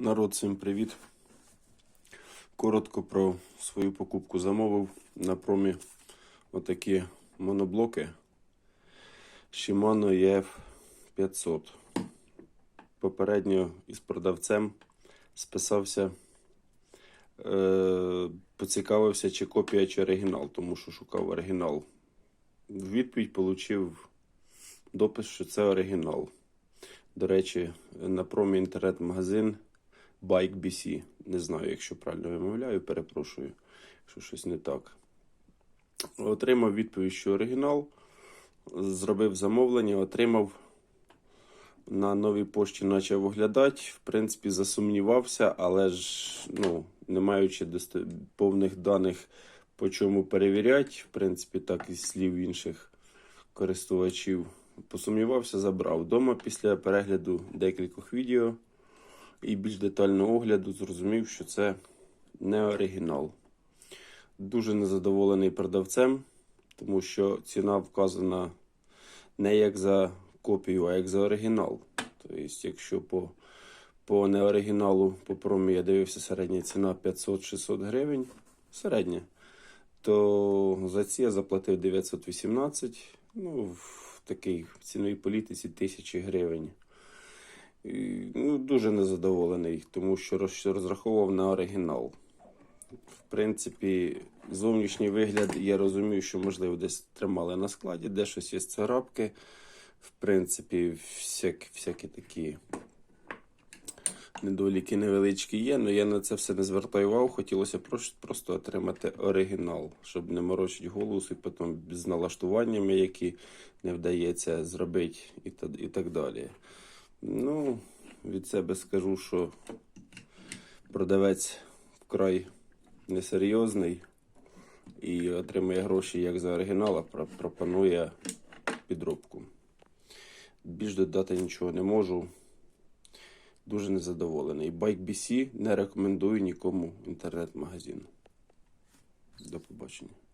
Народ, всім привіт. Коротко про свою покупку замовив на промі отакі моноблоки Shimano EF500. Попередньо із продавцем списався, е, поцікавився, чи копія, чи оригінал, тому що шукав оригінал. Відповідь отримав допис, що це оригінал. До речі, на промі інтернет-магазин Bike BC. Не знаю, якщо правильно вимовляю, перепрошую, якщо щось не так. Отримав відповідь, що оригінал. Зробив замовлення, отримав на новій пошті почав оглядати. В принципі, засумнівався, але ж, ну, не маючи повних даних, по чому перевіряти, в принципі, так і слів інших користувачів. Посумнівався, забрав. Дома після перегляду декількох відео і більш детального огляду зрозумів, що це не оригінал. Дуже незадоволений продавцем, тому що ціна вказана не як за копію, а як за оригінал. Тобто, якщо по, по неоригіналу по промі я дивився середня ціна 500-600 гривень, середня, то за ці я заплатив 918, ну, в такій ціновій політиці 1000 гривень. Ну, дуже незадоволений, тому що розраховував на оригінал. В принципі, зовнішній вигляд, я розумію, що, можливо, десь тримали на складі, де щось є царапки. В принципі, всякі, всякі такі недоліки невеличкі є, але я на це все не звертаю увагу. Хотілося просто отримати оригінал, щоб не морочити голову і потім з налаштуваннями, які не вдається зробити, і так далі. Ну, від себе скажу, що продавець вкрай несерйозний і отримує гроші як за оригінал, а пропонує підробку. Більш додати нічого не можу. Дуже незадоволений. Bike BC не рекомендую нікому інтернет-магазин. До побачення.